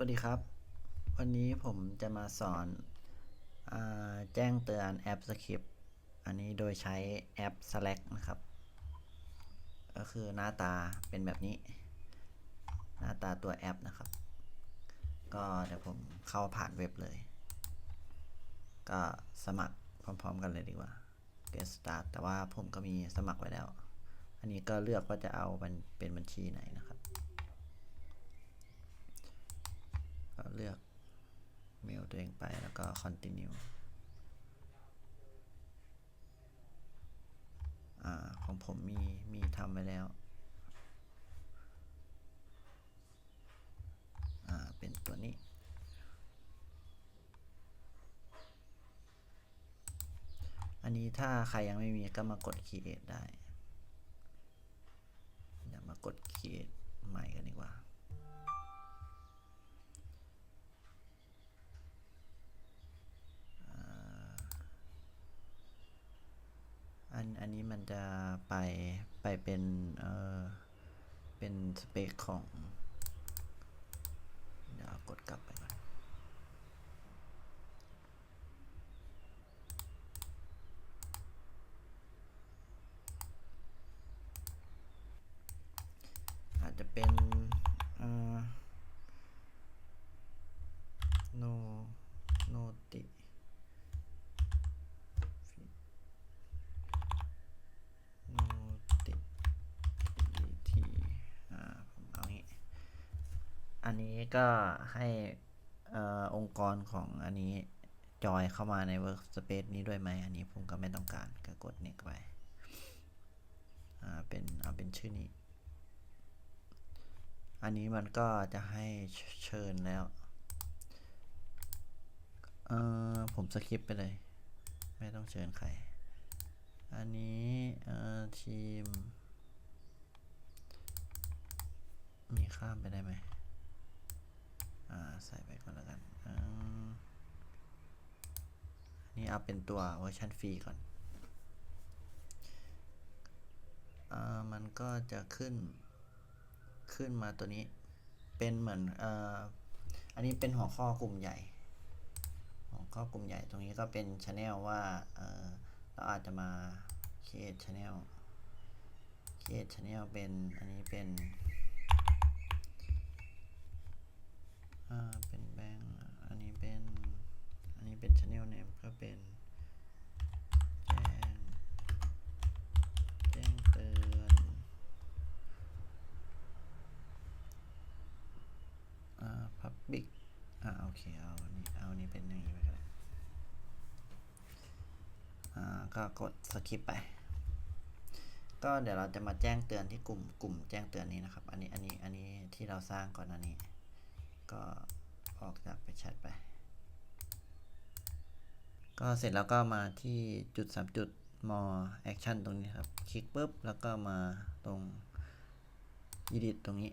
วัสดีครับ วันนี้ผมจะมาสอนอแจ้งเตือนแอปสคริปต์อันนี้โดยใช้แอป Slack นะครับ ก็คือหน้าตาเป็นแบบนี้ หน้าตาตัวแอปนะครับ ก็เดี๋ยวผมเข้าผ่านเว็บเลย ก็สมัครพร้อม ๆ กันเลยดีกว่า Get Start แต่ว่าผมก็มีสมัครไว้แล้ว อันนี้ก็เลือกว่าจะเอามันเป็นบัญชีไหนนะครับ ก็ เลือกเมลตัวเองไปแล้วก็ continue อ่าของผมมีมีทำไว้แล้วอ่าเป็นตัวนี้ อันนี้ถ้าใครยังไม่มีก็มากด create ได้ เดี๋ยวมากด create ใหม่กันดีกว่า อันนี้มันจะไปไปเป็นเออเป็นสเปคของ เดี๋ยวกดกลับไปก่อนอาจจะเป็นเออ no no ติ โนติทีอ่าผมเอางี้ อันนี้ก็ให้อองค์กรของอันนี้จอยเข้ามาใน Workspace นี้ด้วยไหม อันนี้ผมก็ไม่ต้องการก็กด next ไปอ่าเป็นเอาเป็นชื่อนี้ อันนี้มันก็จะให้เชิญแล้ว เออผมสคริปไปเลย ไม่ต้องเชิญใคร อันนี้เออทีม มีข้ามไปได้ไหม อ่าใส่ไปก่อนแล้วกันอืมนี่เอาเป็นตัวเวอร์ชันฟรีก่อนอ่ามันก็จะขึ้นขึ้นมาตัวนี้เป็นเหมือนอ่ออันนี้เป็นหัวข้อกลุ่มใหญ่ หัวข้อกลุ่มใหญ่ตรงนี้ก็เป็นช anel ว่าเออเราอาจจะมา create channel create channel เป็นอันนี้เป็น อ่า เป็นแบงค์อันนี้เป็น อันนี้เป็น channel name ก็เป็น แจ้ง แจ้งเตือน อ่า public อ่า โอ เคเอาอันนี้เอาอันนี้เป็นอย่างนี้ไปก็ได้อ่าก็กดสคิปไป ก็เดี๋ยวเราจะมาแจ้งเตือนที่กลุ่มกลุ่มแจ้งเตือนนี้นะครับ อันนี้อันนี้อันนี้ที่เราสร้างก่อนอันนี้ ก็ออกจากไปแชทไป ก็เสร็จแล้วก็มาที่จุดสามจุด more action ตรงนี้ครับ คลิกปุ๊บ แล้วก็มาตรง edit ตรงนี้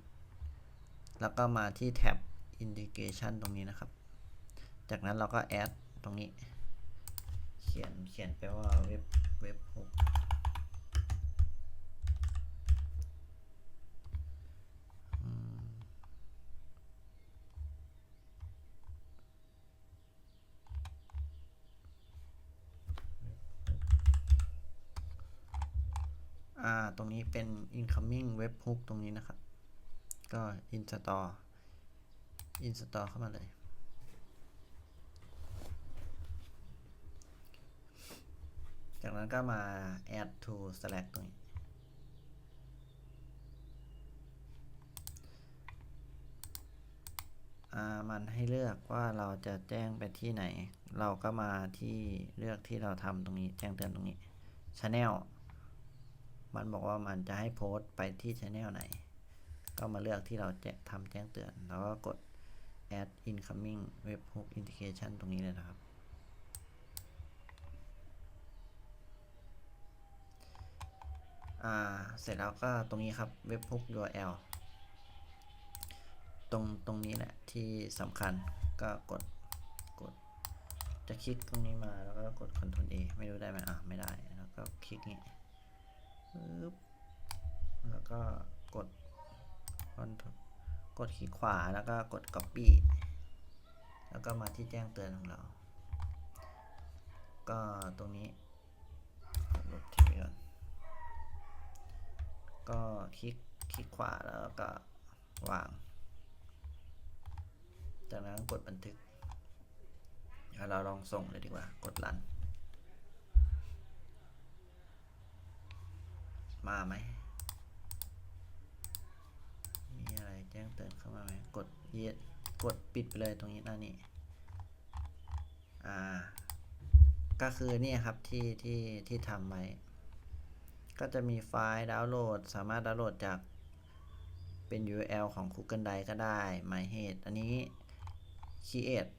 แล้วก็มาที่แท็บ integration ตรงนี้นะครับ จากนั้นเราก็ add ตรงนี้ เขียนเขียนไปว่าเว็บเว็บหกอ่าตรงนี้เป็น incoming web hook ตรงนี้นะครับ ก็ install install เข้ามาเลย จากนั้นก็มา add to slack ตรงนี้มันให้เลือกว่าเราจะแจ้งไปที่ไหน เราก็มาที่เลือกที่เราทำตรงนี้ แจ้งเตือนตรงนี้ channel มันบอกว่ามันจะให้โพสต์ไปที่ channel ไหน ก็มาเลือกที่เราจะทำแจ้งเตือน แล้วก็กด add incoming webhook indication ตรงนี้เลยนะครับ อ่า เสร็จแล้วก็ตรงนี้ครับ webhook URL ตรงตรงนี้แหละที่สำคัญก็กดกด จะคลิกตรงนี้มาแล้วก็กด Ctrl A ไม่รู้ได้ไหมอะ ไม่ได้ แล้วก็คลิกนี้ปึ๊บแล้วก็กด Ctrl กดคลิกขวาแล้วก็กด copy แล้วก็มาที่แจ้งเตือนของเรา ก็ตรงนี้ลบทีก่อนก็คลิกคลิกขวาแล้วก็วาง จากนั้นกดบันทึกเดี๋ยวเราลองส่งเลยดีกว่า กดรัน มาไหมอะไรแจ้งเตือนเข้ามาไหม กดเยสกดปิดไปเลยตรงนี้หน้านี้อ่าก็คือนี่ครับที่ที่ที่ทำไว้ก็จะมีไฟล์ดาวน์โหลด สามารถดาวน์โหลดจากเป็น URL ของ Google Drive ก็ได้ MyHead อันนี้ Create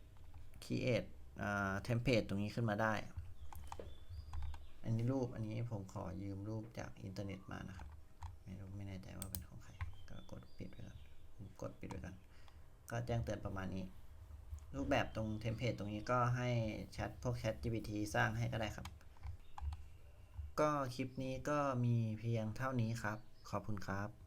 Create อ่า Template ตรงนี้ขึ้นมาได้ อันนี้รูปอันนี้ผมขอยืมรูปจากอินเทอร์เน็ตมานะครับ ไม่รู้ไม่แน่ใจว่าเป็นของใคร ก็กดปิดไว้ก่อนผม กดปิดไว้ก่อนก็แจ้งเตือนประมาณนี้ รูปแบบตรงเทมเพลตตรงนี้ก็ให้แชทพวก Chat GPT สร้างให้ก็ได้ครับ ก็คลิปนี้ก็มีเพียงเท่านี้ครับ ขอบคุณครับ